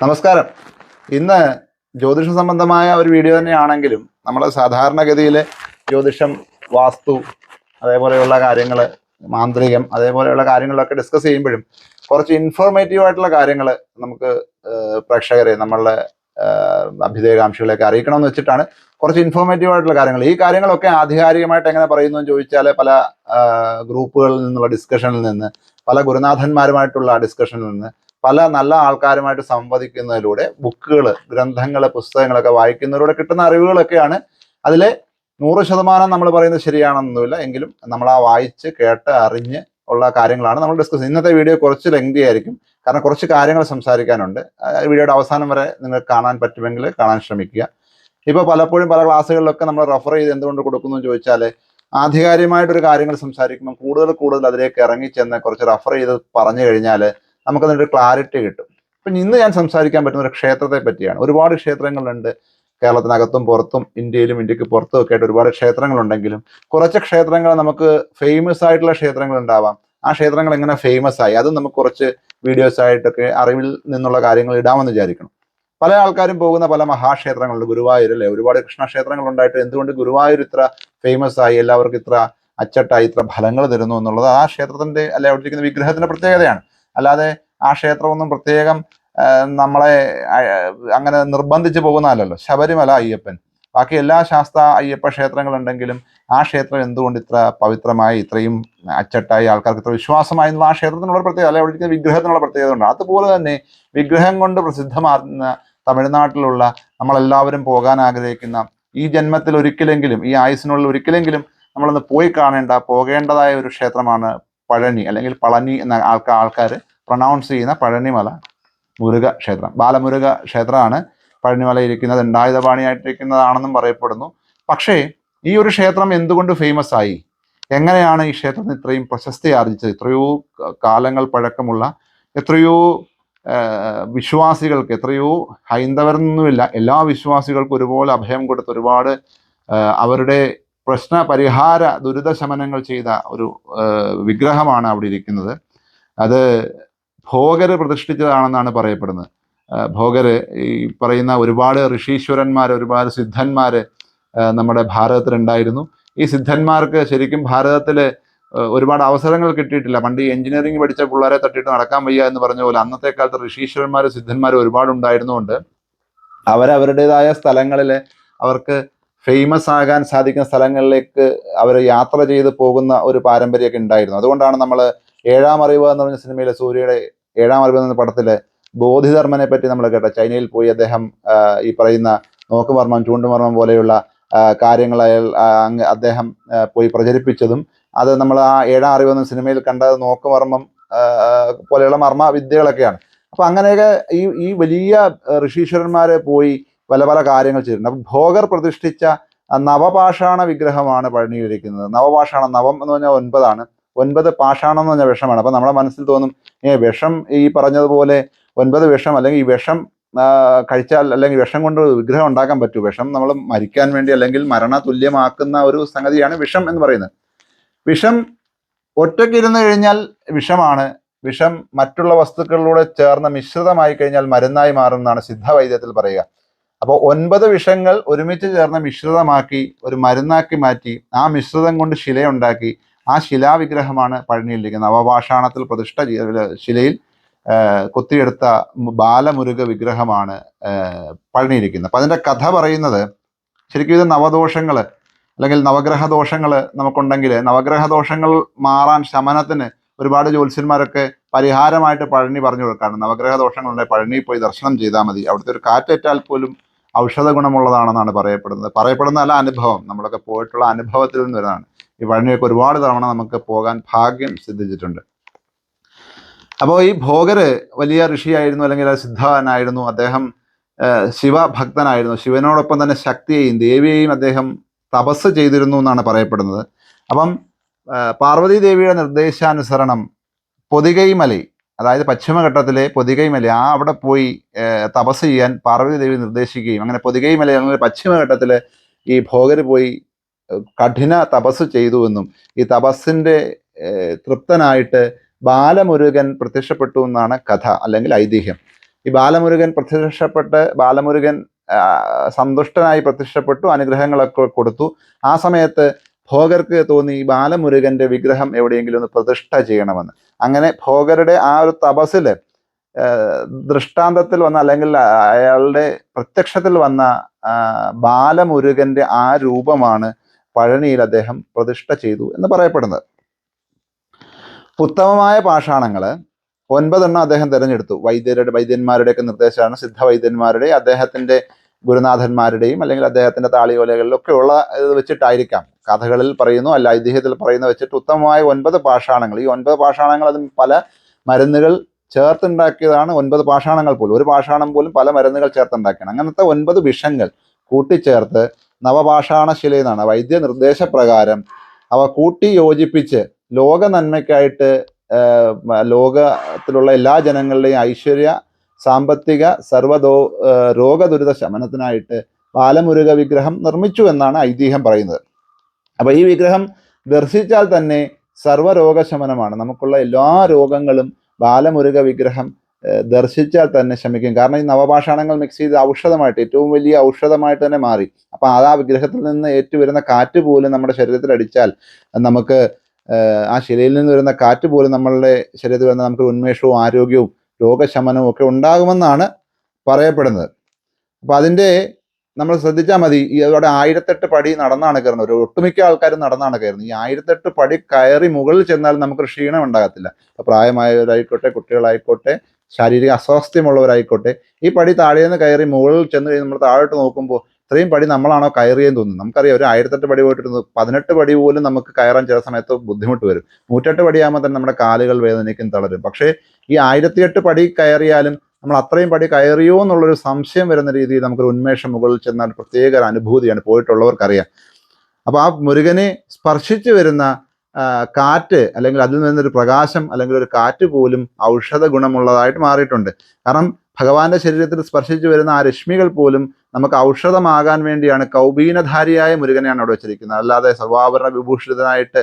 നമസ്കാരം. ഇന്ന് ജ്യോതിഷ സംബന്ധമായ ഒരു വീഡിയോ തന്നെയാണെങ്കിലും നമ്മൾ സാധാരണഗതിയിൽ ജ്യോതിഷം വാസ്തു അതേപോലെയുള്ള കാര്യങ്ങൾ മാന്ത്രികം അതേപോലെയുള്ള കാര്യങ്ങളൊക്കെ ഡിസ്കസ് ചെയ്യുമ്പോഴും കുറച്ച് ഇൻഫോർമേറ്റീവ് ആയിട്ടുള്ള കാര്യങ്ങൾ നമുക്ക് പ്രേക്ഷകരെ നമ്മളുടെ അഭ്യുദയകാംക്ഷികളെയൊക്കെ അറിയിക്കണമെന്ന് വെച്ചിട്ടാണ് കുറച്ച് ഇൻഫോർമേറ്റീവ് ആയിട്ടുള്ള കാര്യങ്ങൾ ഈ കാര്യങ്ങളൊക്കെ ആധികാരികമായിട്ട് എങ്ങനെ പറയുന്നു എന്ന് ചോദിച്ചാൽ പല ഗ്രൂപ്പുകളിൽ നിന്നുള്ള ഡിസ്കഷനിൽ നിന്ന് പല ഗുരുനാഥന്മാരുമായിട്ടുള്ള ഡിസ്കഷനിൽ നിന്ന് പല നല്ല ആൾക്കാരുമായിട്ട് സംവദിക്കുന്നതിലൂടെ ബുക്കുകൾ ഗ്രന്ഥങ്ങൾ പുസ്തകങ്ങളൊക്കെ വായിക്കുന്നതിലൂടെ കിട്ടുന്ന അറിവുകളൊക്കെയാണ്. അതിൽ നൂറ് ശതമാനം നമ്മൾ പറയുന്നത് ശരിയാണെന്നൊന്നുമില്ല. എങ്കിലും നമ്മൾ ആ വായിച്ച് കേട്ട് അറിഞ്ഞ് ഉള്ള കാര്യങ്ങളാണ് നമ്മൾ ഡിസ്കസ് ഇന്നത്തെ വീഡിയോ കുറച്ച് ലെങ്തി ആയിരിക്കും. കാരണം കുറച്ച് കാര്യങ്ങൾ സംസാരിക്കാനുണ്ട്. വീഡിയോയുടെ അവസാനം വരെ നിങ്ങൾക്ക് കാണാൻ പറ്റുമെങ്കിൽ കാണാൻ ശ്രമിക്കുക. ഇപ്പോൾ പലപ്പോഴും പല ക്ലാസ്സുകളിലൊക്കെ നമ്മൾ റെഫർ ചെയ്ത് എന്തുകൊണ്ട് കൊടുക്കുന്നു എന്ന് ചോദിച്ചാൽ ആധികാരികമായിട്ടൊരു കാര്യങ്ങൾ സംസാരിക്കുമ്പോൾ കൂടുതൽ കൂടുതൽ അതിലേക്ക് ഇറങ്ങിച്ചെന്ന് കുറച്ച് റെഫർ ചെയ്ത് പറഞ്ഞു കഴിഞ്ഞാൽ നമുക്കതിനൊരു ക്ലാരിറ്റി കിട്ടും. അപ്പം ഇന്ന് ഞാൻ സംസാരിക്കാൻ പറ്റുന്ന ഒരു ക്ഷേത്രത്തെ പറ്റിയാണ്. ഒരുപാട് ക്ഷേത്രങ്ങളുണ്ട്. കേരളത്തിനകത്തും പുറത്തും ഇന്ത്യയിലും ഇന്ത്യയ്ക്ക് പുറത്തും ഒക്കെ ആയിട്ട് ഒരുപാട് ക്ഷേത്രങ്ങളുണ്ടെങ്കിലും കുറച്ച് ക്ഷേത്രങ്ങൾ നമുക്ക് ഫേമസ് ആയിട്ടുള്ള ക്ഷേത്രങ്ങൾ ഉണ്ടാവാം. ആ ക്ഷേത്രങ്ങൾ എങ്ങനെ ഫേമസ് ആയി? അതും നമുക്ക് കുറച്ച് വീഡിയോസ് ആയിട്ടൊക്കെ അറിവിൽ നിന്നുള്ള കാര്യങ്ങൾ ഇടാമെന്ന് വിചാരിക്കണം. പല ആൾക്കാരും പോകുന്ന പല മഹാക്ഷേത്രങ്ങളുണ്ട്. ഗുരുവായൂർ അല്ലേ? ഒരുപാട് കൃഷ്ണക്ഷേത്രങ്ങൾ ഉണ്ടായിട്ട് എന്തുകൊണ്ട് ഗുരുവായൂർ ഇത്ര ഫേമസ് ആയി? എല്ലാവർക്കും ഇത്ര അച്ചട്ടായി ഇത്ര ഫലങ്ങൾ തരുന്നു എന്നുള്ളത് ആ ക്ഷേത്രത്തിന്റെ അല്ലെ അവിടെ ഇരിക്കുന്ന വിഗ്രഹത്തിന്റെ പ്രത്യേകതയാണ്. അല്ലാതെ ആ ക്ഷേത്രമൊന്നും പ്രത്യേകം നമ്മളെ അങ്ങനെ നിർബന്ധിച്ച് പോകുന്നതല്ലല്ലോ ശബരിമല അയ്യപ്പൻ. ബാക്കി എല്ലാ ശാസ്ത്ര അയ്യപ്പ ക്ഷേത്രങ്ങളുണ്ടെങ്കിലും ആ ക്ഷേത്രം എന്തുകൊണ്ട് ഇത്ര പവിത്രമായി ഇത്രയും അച്ചട്ടായി ആൾക്കാർക്ക് ഇത്ര വിശ്വാസമായി എന്നുള്ള ആ ക്ഷേത്രത്തിനുള്ള പ്രത്യേകത അല്ലെ അവിടെ വിഗ്രഹത്തിനുള്ള പ്രത്യേകത ഉണ്ട്. അതുപോലെ തന്നെ വിഗ്രഹം കൊണ്ട് പ്രസിദ്ധമാകുന്ന തമിഴ്നാട്ടിലുള്ള നമ്മളെല്ലാവരും പോകാൻ ആഗ്രഹിക്കുന്ന ഈ ജന്മത്തിൽ ഒരിക്കലെങ്കിലും ഈ ആയുസിനുള്ളിൽ ഒരിക്കലെങ്കിലും നമ്മളൊന്ന് പോയി കാണേണ്ട പോകേണ്ടതായ ഒരു ക്ഷേത്രമാണ് പഴനി അല്ലെങ്കിൽ പളനി എന്ന ആൾക്കാർ ആൾക്കാർ പ്രൊണൗൺസ് ചെയ്യുന്ന പഴനിമല മുരുക ക്ഷേത്രം. ബാലമുരുക ക്ഷേത്രമാണ് പഴനിമല ഇരിക്കുന്നത്. ഉണ്ടായുധപാണിയായിട്ടിരിക്കുന്നതാണെന്നും പറയപ്പെടുന്നു. പക്ഷേ ഈ ഒരു ക്ഷേത്രം എന്തുകൊണ്ട് ഫേമസ് ആയി? എങ്ങനെയാണ് ഈ ക്ഷേത്രത്തിന് ഇത്രയും പ്രശസ്തി ആർജിച്ചത്? എത്രയോ കാലങ്ങൾ പഴക്കമുള്ള എത്രയോ വിശ്വാസികൾക്ക് എത്രയോ ഹൈന്ദവർന്നൊന്നുമില്ല എല്ലാ വിശ്വാസികൾക്കും ഒരുപോലെ അഭയം കൊടുത്ത് ഒരുപാട് അവരുടെ പ്രശ്ന പരിഹാര ദുരിതശമനങ്ങൾ ചെയ്ത ഒരു വിഗ്രഹമാണ് അവിടെ ഇരിക്കുന്നത്. അത് ഭോഗര് പ്രതിഷ്ഠിച്ചതാണെന്നാണ് പറയപ്പെടുന്നത്. ഭോഗര് ഈ പറയുന്ന ഒരുപാട് ഋഷീശ്വരന്മാർ ഒരുപാട് സിദ്ധന്മാർ നമ്മുടെ ഭാരതത്തിലുണ്ടായിരുന്നു. ഈ സിദ്ധന്മാർക്ക് ശരിക്കും ഭാരതത്തിൽ ഒരുപാട് അവസരങ്ങൾ കിട്ടിയിട്ടില്ല. പണ്ട് എഞ്ചിനീയറിംഗ് പഠിച്ച പിള്ളേരെ തട്ടിയിട്ട് നടക്കാൻ വയ്യ എന്ന് പറഞ്ഞ പോലെ അന്നത്തെ കാലത്ത് ഋഷീശ്വരന്മാരും സിദ്ധന്മാരും ഒരുപാട് ഉണ്ടായിരുന്നുകൊണ്ട് അവരവരുടേതായ സ്ഥലങ്ങളിൽ അവർക്ക് ഫേമസ് ആകാൻ സാധിക്കുന്ന സ്ഥലങ്ങളിലേക്ക് അവർ യാത്ര ചെയ്ത് പോകുന്ന ഒരു പാരമ്പര്യമൊക്കെ ഉണ്ടായിരുന്നു. അതുകൊണ്ടാണ് നമ്മൾ ഏഴാം അറിവ് എന്ന് പറഞ്ഞ സിനിമയിലെ സൂര്യയുടെ ഏഴാം അറിവ് എന്ന പടത്തിലെ ബോധിധർമ്മനെ പറ്റി നമ്മൾ കേട്ട. ചൈനയിൽ പോയി അദ്ദേഹം ഈ പറയുന്ന നോക്കുമർമ്മം ചൂണ്ടുമർമ്മം പോലെയുള്ള കാര്യങ്ങൾ അദ്ദേഹം പോയി പ്രചരിപ്പിച്ചതും അത് നമ്മൾ ആ ഏഴാം അറിവ് എന്ന സിനിമയിൽ കണ്ട നോക്കുമർമ്മം പോലെയുള്ള മർമ്മ വിദ്യകളൊക്കെയാണ് അപ്പം അങ്ങനെയൊക്കെ ഈ ഈ വലിയ ഋഷീശ്വരന്മാരെ പോയി പല പല കാര്യങ്ങൾ ചെയ്തിട്ടുണ്ട്. അപ്പം ഭോഗർ പ്രതിഷ്ഠിച്ച നവപാഷാണ വിഗ്രഹമാണ് പഴനിയിലിരിക്കുന്നത്. നവപാഷാണ നവം എന്ന് പറഞ്ഞാൽ ഒൻപതാണ്. ഒൻപത് പാഷാണം എന്ന് പറഞ്ഞാൽ വിഷമാണ്. അപ്പം നമ്മുടെ മനസ്സിൽ തോന്നും ഏ വിഷം ഈ പറഞ്ഞതുപോലെ ഒൻപത് വിഷം അല്ലെങ്കിൽ ഈ വിഷം കഴിച്ചാൽ അല്ലെങ്കിൽ വിഷം കൊണ്ട് വിഗ്രഹം ഉണ്ടാക്കാൻ പറ്റൂ. വിഷം നമ്മൾ മരിക്കാൻ വേണ്ടി അല്ലെങ്കിൽ മരണ തുല്യമാക്കുന്ന ഒരു സംഗതിയാണ് വിഷം എന്ന് പറയുന്നത്. വിഷം ഒറ്റയ്ക്ക് ഇരുന്ന് കഴിഞ്ഞാൽ വിഷമാണ്. വിഷം മറ്റുള്ള വസ്തുക്കളിലൂടെ ചേർന്ന് മിശ്രിതമായി കഴിഞ്ഞാൽ മരുന്നായി മാറുമെന്നാണ് സിദ്ധവൈദ്യത്തിൽ പറയുക. അപ്പോൾ ഒൻപത് വിഷങ്ങൾ ഒരുമിച്ച് ചേർന്ന് മിശ്രിതമാക്കി ഒരു മരുന്നാക്കി മാറ്റി ആ മിശ്രിതം കൊണ്ട് ശിലയുണ്ടാക്കി ആ ശിലാവിഗ്രഹമാണ് പഴനിയിലിരിക്കുന്നത് നവപാഷാണത്തിൽ പ്രതിഷ്ഠ ശിലയിൽ കൊത്തിയെടുത്ത ബാലമുരുക വിഗ്രഹമാണ് പഴനിയിരിക്കുന്നത് അപ്പം അതിന്റെ കഥ പറയുന്നത് ശരിക്കും ഇത് നവദോഷങ്ങൾ അല്ലെങ്കിൽ നവഗ്രഹ ദോഷങ്ങൾ നമുക്കുണ്ടെങ്കിൽ നവഗ്രഹ ദോഷങ്ങൾ മാറാൻ ശമനത്തിന് ഒരുപാട് ജ്യോത്സ്യന്മാരൊക്കെ പരിഹാരമായിട്ട് പഴനി പറഞ്ഞു കൊടുക്കാറുണ്ട്. നവഗ്രഹ ദോഷങ്ങളുണ്ടെങ്കിൽ പഴനി പോയി ദർശനം ചെയ്താൽ മതി. അവിടുത്തെ ഒരു കാറ്റേറ്റാൽ പോലും ഔഷധ ഗുണമുള്ളതാണെന്നാണ് പറയപ്പെടുന്നത് പറയപ്പെടുന്നതല്ല അനുഭവം നമ്മളൊക്കെ പോയിട്ടുള്ള അനുഭവത്തിൽ നിന്ന് വരുന്നതാണ്. ഈ പഴനിയൊക്കെ ഒരുപാട് തവണ നമുക്ക് പോകാൻ ഭാഗ്യം സിദ്ധിച്ചിട്ടുണ്ട്. അപ്പോൾ ഈ ഭോഗര് വലിയ ഋഷിയായിരുന്നു അല്ലെങ്കിൽ സിദ്ധനായിരുന്നു അദ്ദേഹം ശിവഭക്തനായിരുന്നു. ശിവനോടൊപ്പം തന്നെ ശക്തിയെയും ദേവിയെയും അദ്ദേഹം തപസ് ചെയ്തിരുന്നു എന്നാണ് പറയപ്പെടുന്നത്. അപ്പം പാർവതി ദേവിയുടെ നിർദ്ദേശാനുസരണം പൊതികൈമലൈ അതായത് പശ്ചിമഘട്ടത്തിലെ പൊതികൈമല ആ അവിടെ പോയി തപസ് ചെയ്യാൻ പാർവതി ദേവി നിർദ്ദേശിക്കുകയും അങ്ങനെ പൊതികൈമല അങ്ങനെ പശ്ചിമഘട്ടത്തിലെ ഈ ഭോഗര് പോയി കഠിന തപസ് ചെയ്തു എന്നും ഈ തപസ്സിന്റെ തൃപ്തനായിട്ട് ബാലമുരുകൻ പ്രത്യക്ഷപ്പെട്ടു എന്നാണ് കഥ അല്ലെങ്കിൽ ഐതിഹ്യം. ഈ ബാലമുരുകൻ പ്രത്യക്ഷപ്പെട്ട് ബാലമുരുകൻ സന്തുഷ്ടനായി പ്രത്യക്ഷപ്പെട്ടു അനുഗ്രഹങ്ങളൊക്കെ കൊടുത്തു. ആ സമയത്ത് ഭോഗർക്ക് തോന്നി ബാലമുരുകന്റെ വിഗ്രഹം എവിടെയെങ്കിലും ഒന്ന് പ്രതിഷ്ഠ ചെയ്യണമെന്ന്. അങ്ങനെ ഭോഗരുടെ ആ ഒരു തപസ്സിൽ ദൃഷ്ടാന്തത്തിൽ വന്ന അല്ലെങ്കിൽ അയാളുടെ പ്രത്യക്ഷത്തിൽ വന്ന ബാലമുരുകന്റെ ആ രൂപമാണ് പഴനിയിൽ അദ്ദേഹം പ്രതിഷ്ഠ ചെയ്തു എന്ന് പറയപ്പെടുന്നത്. ഉത്തമമായ പാഷാണങ്ങൾ ഒൻപതെണ്ണം അദ്ദേഹം തിരഞ്ഞെടുത്തു. വൈദ്യരുടെ വൈദ്യന്മാരുടെയൊക്കെ നിർദ്ദേശമാണ് സിദ്ധ വൈദ്യന്മാരുടെ അദ്ദേഹത്തിന്റെ ഗുരുനാഥന്മാരുടെയും അല്ലെങ്കിൽ അദ്ദേഹത്തിന്റെ താളിയോലകളിലൊക്കെ ഉള്ള ഇത് വെച്ചിട്ടായിരിക്കാം. കഥകളിൽ പറയുന്നു അല്ല ഐതിഹ്യത്തിൽ പറയുന്ന വെച്ചിട്ട് ഉത്തമമായ ഒൻപത് പാഷാണങ്ങൾ. ഈ ഒൻപത് പാഷാണങ്ങൾ അതും പല മരുന്നുകൾ ചേർത്തുണ്ടാക്കിയതാണ് ഒൻപത് പാഷാണങ്ങൾ പോലും. ഒരു പാഷാണം പോലും പല മരുന്നുകൾ ചേർത്തുണ്ടാക്കിയാണ്. അങ്ങനത്തെ ഒൻപത് വിഷങ്ങൾ കൂട്ടിച്ചേർത്ത് നവപാഷാണശില എന്നാണ് വൈദ്യ നിർദ്ദേശപ്രകാരം അവ കൂട്ടി യോജിപ്പിച്ച് ലോക നന്മയ്ക്കായിട്ട് ലോകത്തിലുള്ള എല്ലാ ജനങ്ങളുടെയും ഐശ്വര്യ സാമ്പത്തിക സർവദോ ആഹ് രോഗദുരിത ശമനത്തിനായിട്ട് ബാലമുരുക വിഗ്രഹം നിർമ്മിച്ചു എന്നാണ് ഐതിഹ്യം പറയുന്നത്. അപ്പോൾ ഈ വിഗ്രഹം ദർശിച്ചാൽ തന്നെ സർവരോഗശമനമാണ്. നമുക്കുള്ള എല്ലാ രോഗങ്ങളും ബാലമുരുക വിഗ്രഹം ദർശിച്ചാൽ തന്നെ ശമിക്കും. കാരണം ഈ നവപാഷാണങ്ങൾ മിക്സ് ചെയ്ത് ഔഷധമായിട്ട് ഏറ്റവും വലിയ ഔഷധമായിട്ട് തന്നെ മാറി. അപ്പോൾ അത് ആ വിഗ്രഹത്തിൽ നിന്ന് ഏറ്റുവരുന്ന കാറ്റ് പോലും നമ്മുടെ ശരീരത്തിൽ അടിച്ചാൽ നമുക്ക് ആ ശിലയിൽ നിന്ന് വരുന്ന കാറ്റ് പോലും നമ്മളുടെ ശരീരത്തിൽ വരുന്ന നമുക്ക് ഉന്മേഷവും ആരോഗ്യവും രോഗശമനവും ഒക്കെ ഉണ്ടാകുമെന്നാണ് പറയപ്പെടുന്നത്. അപ്പൊ അതിന്റെ നമ്മൾ ശ്രദ്ധിച്ചാൽ മതി ഈ അവിടെ ആയിരത്തെട്ട് പടി നടന്നാണ് കയറുന്നത്. ഒരു ഒട്ടുമിക്ക ആൾക്കാരും നടന്നാണ് കയറുന്നത്. ഈ ആയിരത്തെട്ട് പടി കയറി മുകളിൽ ചെന്നാൽ നമുക്ക് ക്ഷീണം ഉണ്ടാകത്തില്ല. അപ്പൊ പ്രായമായവരായിക്കോട്ടെ കുട്ടികളായിക്കോട്ടെ ശാരീരിക അസ്വാസ്ഥ്യമുള്ളവരായിക്കോട്ടെ ഈ പടി താഴെ നിന്ന് കയറി മുകളിൽ ചെന്ന് നമ്മൾ താഴോട്ട് നോക്കുമ്പോൾ ഇത്രയും പടി നമ്മളാണോ കയറിയെന്ന് തോന്നുന്നു. നമുക്കറിയാം ഒരു ആയിരത്തെട്ട് പടി പോയിട്ടിരുന്നു. പതിനെട്ട് പടി പോലും നമുക്ക് കയറാൻ ചില സമയത്ത് ബുദ്ധിമുട്ട് വരും. നൂറ്റെട്ട് പടിയാകുമ്പോൾ തന്നെ നമ്മുടെ കാലുകൾ വേദനയ്ക്കും തളരും. പക്ഷേ ഈ ആയിരത്തിയെട്ട് പടി കയറിയാലും നമ്മൾ അത്രയും പടി കയറിയോ എന്നുള്ളൊരു സംശയം വരുന്ന രീതിയിൽ നമുക്കൊരു ഉന്മേഷം മുകളിൽ ചെന്നാൽ പ്രത്യേക ഒരു അനുഭൂതിയാണ് പോയിട്ടുള്ളവർക്കറിയാം. അപ്പൊ ആ മുരുകനെ സ്പർശിച്ചു വരുന്ന കാറ്റ് അല്ലെങ്കിൽ അതിൽ നിന്നൊരു പ്രകാശം അല്ലെങ്കിൽ ഒരു കാറ്റ് പോലും ഔഷധ ഗുണമുള്ളതായിട്ട് മാറിയിട്ടുണ്ട്. കാരണം ഭഗവാന്റെ ശരീരത്തിൽ സ്പർശിച്ചു വരുന്ന ആ രശ്മികൾ പോലും നമുക്ക് ഔഷധമാകാൻ വേണ്ടിയാണ് കൗബീനധാരിയായ മുരുകനെയാണ് അവിടെ വെച്ചിരിക്കുന്നത്. അല്ലാതെ സർവാഭരണ വിഭൂഷിതനായിട്ട്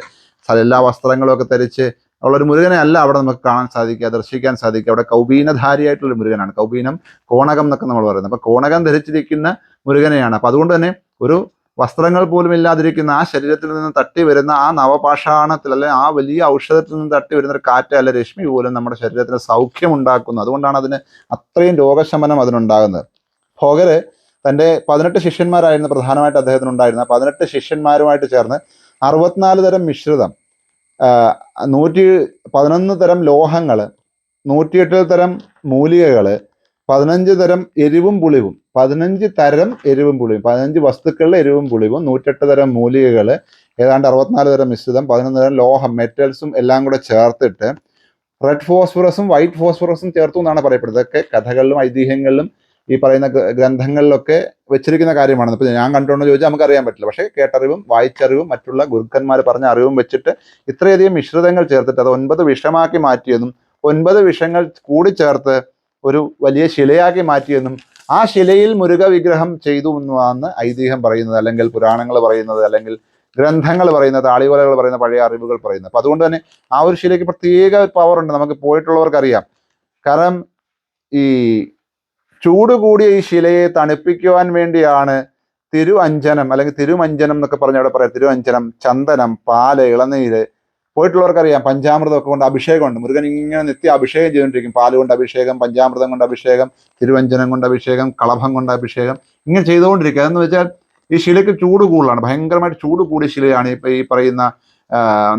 എല്ലാ വസ്ത്രങ്ങളും ഒക്കെ ധരിച്ച് ഉള്ള ഒരു മുരുകനെ അല്ല അവിടെ നമുക്ക് കാണാൻ സാധിക്കുക ദർശിക്കാൻ സാധിക്കുക. അവിടെ കൗബീനധാരിയായിട്ടുള്ള ഒരു മുരുകനാണ്. കൗബീനം കോണകം എന്നൊക്കെ നമ്മൾ പറയുന്നത്. അപ്പൊ കോണകം ധരിച്ചിരിക്കുന്ന മുരുകനെയാണ്. അപ്പൊ അതുകൊണ്ട് തന്നെ ഒരു വസ്ത്രങ്ങൾ പോലും ഇല്ലാതിരിക്കുന്ന ആ ശരീരത്തിൽ നിന്ന് തട്ടി വരുന്ന ആ നവപാഷാണത്തിൽ അല്ലെ ആ വലിയ ഔഷധത്തിൽ നിന്ന് തട്ടി വരുന്ന ഒരു കാറ്റ് അല്ല രശ്മി പോലും നമ്മുടെ ശരീരത്തിന് സൗഖ്യം ഉണ്ടാക്കുന്നു. അതുകൊണ്ടാണ് അതിന് അത്രയും രോഗശമനം അതിനുണ്ടാകുന്നത്. ഭോഗര് തന്റെ പതിനെട്ട് ശിഷ്യന്മാരായിരുന്നു പ്രധാനമായിട്ട് അദ്ദേഹത്തിന് ഉണ്ടായിരുന്ന പതിനെട്ട് ശിഷ്യന്മാരുമായിട്ട് ചേർന്ന് അറുപത്തിനാല് തരം മിശ്രിതം നൂറ്റി പതിനൊന്ന് തരം ലോഹങ്ങൾ നൂറ്റിയെട്ട് തരം മൂലികകൾ പതിനഞ്ച് തരം എരിവും പുളിവും പതിനഞ്ച് തരം എരിവും പുളിവും പതിനഞ്ച് വസ്തുക്കളിലെ എരിവും പുളിവും നൂറ്റെട്ട് തരം മൂലികകൾ ഏതാണ്ട് അറുപത്തിനാല് തരം മിശ്രിതം പതിനൊന്ന് തരം ലോഹം മെറ്റൽസും എല്ലാം കൂടെ ചേർത്തിട്ട് റെഡ് ഫോസ്ഫറസും വൈറ്റ് ഫോസ്ഫറസും ചേർത്തു എന്നാണ് പറയപ്പെടുന്നത്. ഇതൊക്കെ കഥകളിലും ഐതിഹ്യങ്ങളിലും ഈ പറയുന്ന ഗ്ര- ഗ്രന്ഥങ്ങളിലൊക്കെ വെച്ചിരിക്കുന്ന കാര്യമാണ്. ഇപ്പൊ ഞാൻ കണ്ടുകൊണ്ടോ ചോദിച്ചാൽ നമുക്കറിയാൻ പറ്റില്ല. പക്ഷേ കേട്ടറിവും വായിച്ചറിവും മറ്റുള്ള ഗുരുക്കന്മാർ പറഞ്ഞ അറിവും വെച്ചിട്ട് ഇത്രയധികം മിശ്രിതങ്ങൾ ചേർത്തിട്ട് അത് ഒൻപത് വിഷമാക്കി മാറ്റിയെന്നും ഒൻപത് വിഷങ്ങൾ കൂടി ചേർത്ത് ഒരു വലിയ ശിലയാക്കി മാറ്റിയെന്നും ആ ശിലയിൽ മുരുക വിഗ്രഹം ചെയ്തു എന്നാണ് ഐതിഹ്യം പറയുന്നത് അല്ലെങ്കിൽ പുരാണങ്ങൾ പറയുന്നത് അല്ലെങ്കിൽ ഗ്രന്ഥങ്ങൾ പറയുന്നത് താളിവലകൾ പറയുന്ന പഴയ അറിവുകൾ പറയുന്നത്. അപ്പൊ അതുകൊണ്ട് തന്നെ ആ ഒരു ശിലയ്ക്ക് പ്രത്യേക പവർ ഉണ്ട്. നമുക്ക് പോയിട്ടുള്ളവർക്ക് അറിയാം കാരണം ഈ ചൂട് കൂടിയ ഈ ശിലയെ തണുപ്പിക്കുവാൻ വേണ്ടിയാണ് തിരുവഞ്ചനം അല്ലെങ്കിൽ തിരുമഞ്ജനം എന്നൊക്കെ പറഞ്ഞ അവിടെ പറയാം. തിരുവഞ്ചനം ചന്ദനം പാൽ ഇളനീര്. പോയിട്ടുള്ളവർക്കറിയാം പഞ്ചാമൃതം ഒക്കെ കൊണ്ട് അഭിഷേകമുണ്ട്. മുരുകൻ ഇങ്ങനെ നിത്യ അഭിഷേകം ചെയ്തുകൊണ്ടിരിക്കും. പാൽ കൊണ്ട് അഭിഷേകം പഞ്ചാമൃതം കൊണ്ട് അഭിഷേകം തിരുവഞ്ചനം കൊണ്ട് അഭിഷേകം കളഭം കൊണ്ട് അഭിഷേകം ഇങ്ങനെ ചെയ്തുകൊണ്ടിരിക്കുക അതെന്ന് വെച്ചാൽ ഈ ശിലയ്ക്ക് ചൂട് കൂടുതലാണ്. ഭയങ്കരമായിട്ട് ചൂട് കൂടിയ ശിലയാണ് ഇപ്പൊ ഈ പറയുന്ന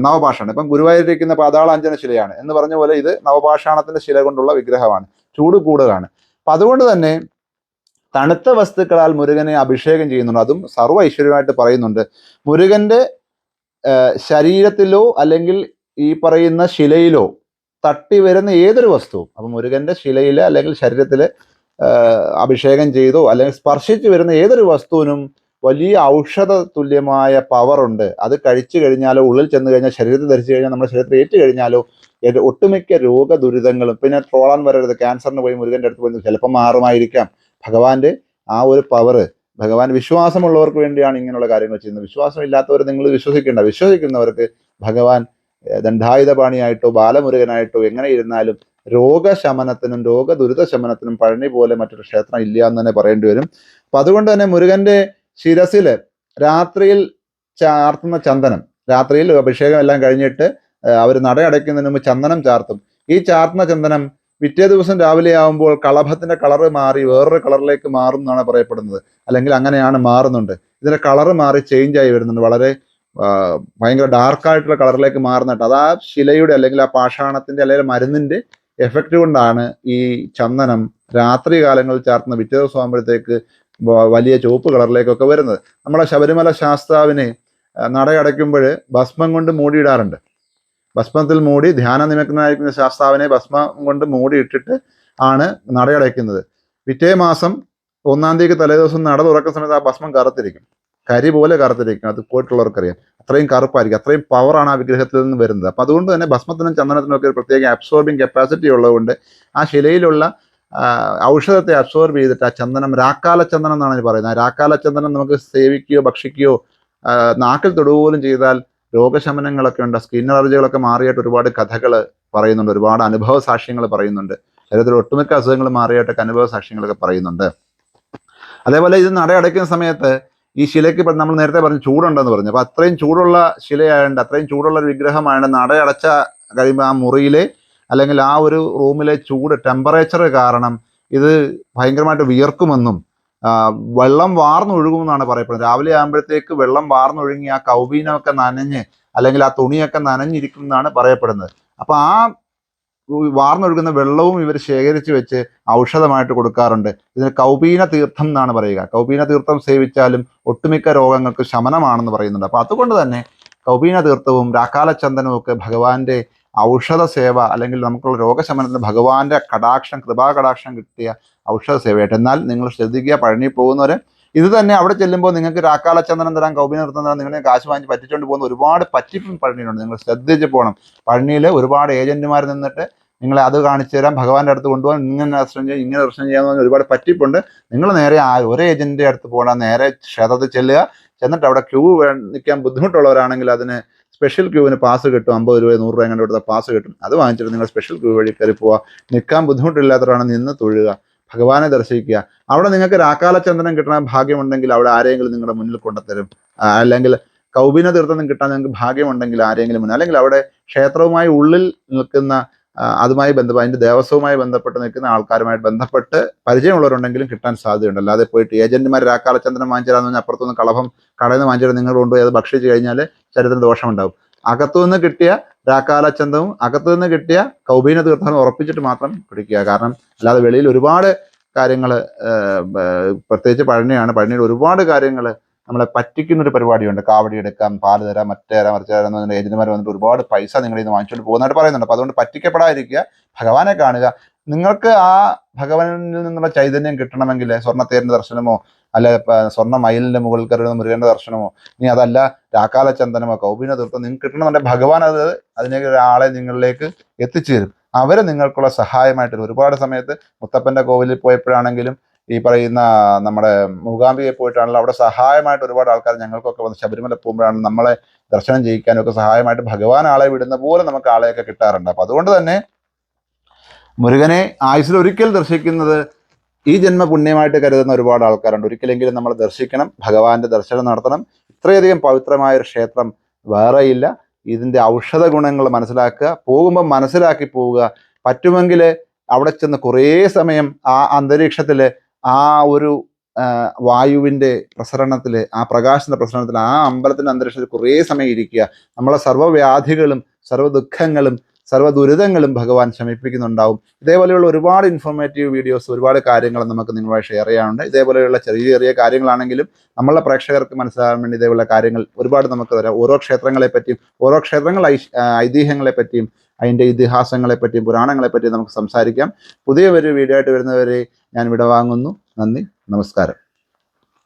നവപാഷാണം ഇപ്പം ഗുരുവായൂരിരിക്കുന്ന പാതാളാഞ്ചന ശിലയാണ്. എന്ന് പറഞ്ഞ പോലെ ഇത് നവപാഷാണത്തിന്റെ ശില കൊണ്ടുള്ള വിഗ്രഹമാണ്. ചൂട് കൂടുതലാണ്. അപ്പൊ അതുകൊണ്ട് തന്നെ തണുത്ത വസ്തുക്കളാൽ മുരുകനെ അഭിഷേകം ചെയ്യുന്നുണ്ട്. അതും സർവ ഐശ്വര്യമായിട്ട് പറയുന്നുണ്ട്. മുരുകന്റെ ശരീരത്തിലോ അല്ലെങ്കിൽ ഈ പറയുന്ന ശിലയിലോ തട്ടി വരുന്ന ഏതൊരു വസ്തുവും അപ്പൊ മുരുകന്റെ ശിലയിൽ അല്ലെങ്കിൽ ശരീരത്തിൽ അഭിഷേകം ചെയ്തോ അല്ലെങ്കിൽ സ്പർശിച്ചു വരുന്ന ഏതൊരു വസ്തുവിനും വലിയ ഔഷധ തുല്യമായ പവറുണ്ട് അത് കഴിച്ചു കഴിഞ്ഞാലോ ഉള്ളിൽ ചെന്ന് കഴിഞ്ഞാൽ ശരീരത്തിൽ ധരിച്ചു കഴിഞ്ഞാൽ നമ്മുടെ ശരീരത്തിൽ ഏറ്റു കഴിഞ്ഞാലോ ഒട്ടുമിക്ക രോഗ ദുരിതങ്ങളും പിന്നെ ട്രോളാൻ വരരുത് ക്യാൻസറിന് പോയി മുരുകന്റെ അടുത്ത് പോയി ചിലപ്പോൾ മാറുമായിരിക്കാം. ഭഗവാന്റെ ആ ഒരു പവർ ഭഗവാൻ വിശ്വാസമുള്ളവർക്ക് വേണ്ടിയാണ് ഇങ്ങനെയുള്ള കാര്യങ്ങൾ ചെയ്യുന്നത്. വിശ്വാസമില്ലാത്തവർ നിങ്ങൾ വിശ്വസിക്കേണ്ട വിശ്വസിക്കുന്നവർക്ക് ഭഗവാൻ ദണ്ഡായുധപാണിയായിട്ടോ ബാലമുരുകനായിട്ടോ എങ്ങനെ ഇരുന്നാലും രോഗശമനത്തിനും രോഗദുരിത ശമനത്തിനും പഴനി പോലെ മറ്റൊരു ക്ഷേത്രം ഇല്ല എന്ന് തന്നെ പറയേണ്ടി വരും. അപ്പൊ അതുകൊണ്ട് തന്നെ മുരുകന്റെ ശിരസിൽ രാത്രിയിൽ ചാർത്തുന്ന ചന്ദനം രാത്രിയിൽ അഭിഷേകം എല്ലാം കഴിഞ്ഞിട്ട് അവർ നട അടയ്ക്കുന്നതിന് മുമ്പ് ചന്ദനം ചാർത്തും. ഈ ചാർത്തുന്ന ചന്ദനം പിറ്റേ ദിവസം രാവിലെ ആകുമ്പോൾ കളഭത്തിന്റെ കളറ് മാറി വേറൊരു കളറിലേക്ക് മാറും എന്നാണ് പറയപ്പെടുന്നത്. അല്ലെങ്കിൽ അങ്ങനെയാണ് മാറുന്നുണ്ട്. ഇതിന്റെ കളറ് മാറി ചേഞ്ച് ആയി വരുന്നുണ്ട്. വളരെ ഭയങ്കര ഡാർക്കായിട്ടുള്ള കളറിലേക്ക് മാറുന്നുണ്ട്. അത് ആ ശിലയുടെ അല്ലെങ്കിൽ ആ പാഷാണത്തിന്റെ അല്ലെങ്കിൽ മരുന്നിന്റെ എഫക്റ്റ് കൊണ്ടാണ് ഈ ചന്ദനം രാത്രി കാലങ്ങളിൽ ചാർത്തുന്ന പിറ്റേ ദിവസം ആകുമ്പോഴത്തേക്ക് വലിയ ചുവപ്പ് കളറിലേക്കൊക്കെ വരുന്നത്. നമ്മളെ ശബരിമല ശാസ്താവിനെ നടയടയ്ക്കുമ്പോൾ ഭസ്മം കൊണ്ട് മൂടിയിടാറുണ്ട്. ഭസ്മത്തിൽ മൂടി ധ്യാന നിമഗ്നായിരിക്കുന്ന ശാസ്താവിനെ ഭസ്മം കൊണ്ട് മൂടി ഇട്ടിട്ട് ആണ് നടയടയ്ക്കുന്നത്. പിറ്റേ മാസം ഒന്നാം തീയതിക്ക് തലേദിവസം നട തുറക്കുന്ന സമയത്ത് ആ ഭസ്മം കറുത്തിരിക്കും. കരി പോലെ കറുത്തിരിക്കും. അത് പോയിട്ടുള്ളവർക്കറിയാം അത്രയും കറുപ്പായിരിക്കും. അത്രയും പവറാണ് ആ വിഗ്രഹത്തിൽ നിന്ന് വരുന്നത്. അപ്പം അതുകൊണ്ട് തന്നെ ഭസ്മത്തിനും ചന്ദനത്തിനും ഒക്കെ ഒരു പ്രത്യേക അബ്സോർബിങ് കപ്പാസിറ്റി ഉള്ളതുകൊണ്ട് ആ ശിലയിലുള്ള ഔഷധത്തെ അബ്സോർബ് ചെയ്തിട്ട് ആ ചന്ദനം രാക്കാല ചന്ദനം എന്നാണ് പറയുന്നത്. ആ രാക്കാല ചന്ദനം നമുക്ക് സേവിക്കുകയോ ഭക്ഷിക്കുകയോ നാക്കിൽ തൊടുക പോലും ചെയ്താൽ രോഗശമനങ്ങളൊക്കെ ഉണ്ട് സ്കിൻ അലർജികളൊക്കെ മാറിയിട്ട് ഒരുപാട് കഥകൾ പറയുന്നുണ്ട് ഒരുപാട് അനുഭവ സാക്ഷ്യങ്ങൾ പറയുന്നുണ്ട് ശരീരത്തിൽ ഒട്ടുമിക്ക അസുഖങ്ങൾ മാറിയിട്ടൊക്കെ അനുഭവ സാക്ഷ്യങ്ങളൊക്കെ പറയുന്നുണ്ട്. അതേപോലെ ഇത് നടയടയ്ക്കുന്ന സമയത്ത് ഈ ശിലയ്ക്ക് നമ്മൾ നേരത്തെ പറഞ്ഞു ചൂടുണ്ടെന്ന് പറഞ്ഞു അപ്പോൾ അത്രയും ചൂടുള്ള ശിലയായതുകൊണ്ട് അത്രയും ചൂടുള്ള ഒരു വിഗ്രഹമായതുകൊണ്ട് നടയടച്ച കഴിയുമ്പോൾ ആ മുറിയിലെ അല്ലെങ്കിൽ ആ ഒരു റൂമിലെ ചൂട് ടെമ്പറേച്ചർ കാരണം ഇത് ഭയങ്കരമായിട്ട് വിയർക്കുമെന്നും വെള്ളം വാർന്നൊഴുകുമെന്നാണ് പറയപ്പെടുന്നത്. രാവിലെ ആകുമ്പോഴത്തേക്ക് വെള്ളം വാർന്നൊഴുങ്ങി ആ കൗബീനമൊക്കെ നനഞ്ഞ് അല്ലെങ്കിൽ ആ തുണിയൊക്കെ നനഞ്ഞിരിക്കും എന്നാണ് പറയപ്പെടുന്നത്. അപ്പൊ ആ വാർന്നൊഴുകുന്ന വെള്ളവും ഇവർ ശേഖരിച്ച് വെച്ച് ഔഷധമായിട്ട് കൊടുക്കാറുണ്ട്. ഇതിന് കൗപീന തീർത്ഥം എന്നാണ് പറയുക. കൗപീന തീർത്ഥം സേവിച്ചാലും ഒട്ടുമിക്ക രോഗങ്ങൾക്ക് ശമനമാണെന്ന് പറയുന്നുണ്ട്. അപ്പൊ അതുകൊണ്ട് തന്നെ കൗപീന തീർത്ഥവും രാക്കാലചന്ദനവും ഒക്കെ ഭഗവാന്റെ ഔഷധ സേവ അല്ലെങ്കിൽ നമുക്കുള്ള രോഗശമനത്തിന് ഭഗവാന്റെ കടാക്ഷം കൃപാകടാക്ഷം കിട്ടിയ ഔഷധ സേവയായിട്ട് എന്നാൽ നിങ്ങൾ ശ്രദ്ധിക്കുക പഴനി പോകുന്നവരെ ഇത് തന്നെ അവിടെ ചെല്ലുമ്പോൾ നിങ്ങൾക്ക് രാക്കാലചന്ദനം തരാം കൗബീന നൃത്തം തരാം നിങ്ങളെ കാശ് വാങ്ങി പറ്റിച്ചുകൊണ്ട് പോകുന്ന ഒരുപാട് പറ്റിപ്പും പഴനിയിലുണ്ട് നിങ്ങൾ ശ്രദ്ധിച്ച് പോകണം പഴനിയിൽ ഒരുപാട് ഏജന്റുമാർ നിന്നിട്ട് നിങ്ങളെ അത് കാണിച്ചു തരാം ഭഗവാന്റെ അടുത്ത് കൊണ്ടുപോകാൻ ഇങ്ങനെ ദർശനം ചെയ്യാം ഇങ്ങനെ ദർശനം ചെയ്യാന്ന് പറഞ്ഞാൽ ഒരുപാട് പറ്റിപ്പുണ്ട്. നിങ്ങൾ നേരെ ആ ഒരു ഏജന്റിന്റെ അടുത്ത് പോകണം നേരെ ക്ഷേത്രത്തിൽ ചെല്ലുക. ചെന്നിട്ട് അവിടെ ക്യൂ നിൽക്കാൻ ബുദ്ധിമുട്ടുള്ളവരാണെങ്കിൽ അതിന് സ്പെഷ്യൽ ക്യൂവിന് പാസ് കിട്ടും. അമ്പത് രൂപ നൂറ് രൂപ അങ്ങനെ കൊടുത്താൽ പാസ് കിട്ടും. അത് വാങ്ങിച്ചിട്ട് നിങ്ങൾ സ്പെഷ്യൽ ക്യൂ വഴി കയറി പോവുക നിൽക്കാൻ ബുദ്ധിമുട്ടില്ലാത്തവരാണ് നിന്ന് തൊഴുക. ഭഗവാനെ ദർശിക്കുക. അവിടെ നിങ്ങൾക്ക് രാക്കാലചന്ദനം കിട്ടണ ഭാഗ്യമുണ്ടെങ്കിൽ അവിടെ ആരെങ്കിലും നിങ്ങളുടെ മുന്നിൽ കൊണ്ടുത്തരും. അല്ലെങ്കിൽ കൗബിന തീർത്ഥം കിട്ടാൻ നിങ്ങൾക്ക് ഭാഗ്യമുണ്ടെങ്കിൽ ആരെങ്കിലും മുന്നിൽ. അല്ലെങ്കിൽ അവിടെ ക്ഷേത്രവുമായി ഉള്ളിൽ നിൽക്കുന്ന അതുമായി ബന്ധപ്പെട്ട് അതിന്റെ ദേവസ്വവുമായി ബന്ധപ്പെട്ട് നിൽക്കുന്ന ആൾക്കാരുമായി ബന്ധപ്പെട്ട് പരിചയമുള്ളവരുണ്ടെങ്കിലും കിട്ടാൻ സാധ്യതയുണ്ട്. അല്ലാതെ പോയിട്ട് ഏജന്റുമാർ രാക്കാലചന്ദ്രൻ വാങ്ങിച്ചാന്ന് പറഞ്ഞാൽ അപ്പുറത്തുനിന്ന് കളഭം കടയിൽ നിന്ന് വാങ്ങിച്ചിട്ട് നിങ്ങൾ കൊണ്ടുപോയി അത് ഭക്ഷിച്ച് കഴിഞ്ഞാൽ ശരീരത്തിന് ദോഷമുണ്ടാവും. അകത്തുനിന്ന് കിട്ടിയ രാക്കാലച്ചന്തവും അകത്തുനിന്ന് കിട്ടിയ കൗബീന തീർത്ഥം ഉറപ്പിച്ചിട്ട് മാത്രം പിടിക്കുക. കാരണം അല്ലാതെ വെളിയിൽ ഒരുപാട് കാര്യങ്ങൾ പ്രത്യേകിച്ച് പഴനിയാണ്. പഴനിയിൽ ഒരുപാട് കാര്യങ്ങൾ നമ്മളെ പറ്റിക്കുന്ന ഒരു പരിപാടിയുണ്ട്. കാവടി എടുക്കാം പാൽ തരാം മറ്റേ തരാം മറിച്ച് തരാം എന്ന് ഏജന്റുമാർ വന്നിട്ട് ഒരുപാട് പൈസ നിങ്ങളിൽ നിന്ന് വാങ്ങിച്ചുകൊണ്ട് പോകുന്നതായിട്ട് പറയുന്നുണ്ട്. അപ്പൊ അതുകൊണ്ട് പറ്റിക്കപ്പെടാതിരിക്കുക. ഭഗവാനെ കാണുക. നിങ്ങൾക്ക് ആ ഭഗവാനിൽ നിന്നുള്ള ചൈതന്യം കിട്ടണമെങ്കിൽ സ്വർണത്തേരിന്റെ ദർശനമോ അല്ല സ്വർണ മയിലിന്റെ മുകളിൽ കയറുന്ന മുരുകന്റെ ദർശനമോ ഇനി അതല്ല രാക്കാല ചന്ദനമോ കൗപിന തീർത്ഥം നിങ്ങൾക്ക് കിട്ടണമെന്നുണ്ടെങ്കിൽ ഭഗവാൻ അത് അതിനെ ഒരാളെ നിങ്ങളിലേക്ക് എത്തിച്ചേരും. അവർ നിങ്ങൾക്കുള്ള സഹായമായിട്ട് ഒരുപാട് സമയത്ത് മുത്തപ്പന്റെ കോവിലിൽ പോയപ്പോഴാണെങ്കിലും ഈ പറയുന്ന നമ്മുടെ മൂകാംബികയിൽ പോയിട്ടാണല്ലോ അവിടെ സഹായമായിട്ട് ഒരുപാട് ആൾക്കാർ ഞങ്ങൾക്കൊക്കെ വന്ന് ശബരിമല പോകുമ്പോഴാണ് നമ്മളെ ദർശനം ചെയ്യിക്കാനും ഒക്കെ സഹായമായിട്ട് ഭഗവാൻ ആളെ വിടുന്ന പോലെ നമുക്ക് ആളെയൊക്കെ കിട്ടാറുണ്ട്. അപ്പൊ അതുകൊണ്ട് തന്നെ മുരുകനെ ആയുസിൽ ഒരിക്കൽ ദർശിക്കുന്നത് ഈ ജന്മ പുണ്യമായിട്ട് കരുതുന്ന ഒരുപാട് ആൾക്കാരുണ്ട്. ഒരിക്കലെങ്കിലും നമ്മൾ ദർശിക്കണം ഭഗവാന്റെ ദർശനം നടത്തണം. ഇത്രയധികം പവിത്രമായ ഒരു ക്ഷേത്രം വേറെയില്ല. ഇതിന്റെ ഔഷധ ഗുണങ്ങൾ മനസ്സിലാക്കുക പോകുമ്പോൾ മനസ്സിലാക്കി പോവുക. പറ്റുമെങ്കിൽ അവിടെ ചെന്ന് കുറേ സമയം ആ അന്തരീക്ഷത്തിൽ ആ ഒരു വായുവിന്റെ പ്രസരണത്തിൽ ആ പ്രകാശത്തിന്റെ പ്രസരണത്തിൽ ആ അമ്പലത്തിന്റെ അന്തരീക്ഷത്തിൽ കുറേ സമയം ഇരിക്കുക. നമ്മളെ സർവവ്യാധികളും സർവ ദുഃഖങ്ങളും സർവ ദുരിതങ്ങളും ഭഗവാൻ ശമിപ്പിക്കുന്നുണ്ടാവും. ഇതേപോലെയുള്ള ഒരുപാട് ഇൻഫോർമേറ്റീവ് വീഡിയോസ് ഒരുപാട് കാര്യങ്ങൾ നമുക്ക് നിങ്ങളുമായി ഷെയർ ചെയ്യാനുണ്ട്. ഇതേപോലെയുള്ള ചെറിയ ചെറിയ കാര്യങ്ങളാണെങ്കിലും നമ്മളെ പ്രേക്ഷകർക്ക് മനസ്സിലാകാൻ വേണ്ടി ഇതേപോലുള്ള കാര്യങ്ങൾ ഒരുപാട് നമുക്ക് തരാം. ഓരോ ക്ഷേത്രങ്ങളെ പറ്റിയും ഓരോ ക്ഷേത്രങ്ങൾ ഐതിഹ്യങ്ങളെ പറ്റിയും അതിന്റെ ഇതിഹാസങ്ങളെ പറ്റിയും പുരാണങ്ങളെ പറ്റിയും നമുക്ക് സംസാരിക്കാം. പുതിയ ഒരു വീഡിയോ ആയിട്ട് വരുന്നവരെ ഞാൻ വിടവാങ്ങുന്നു. നന്ദി. നമസ്കാരം.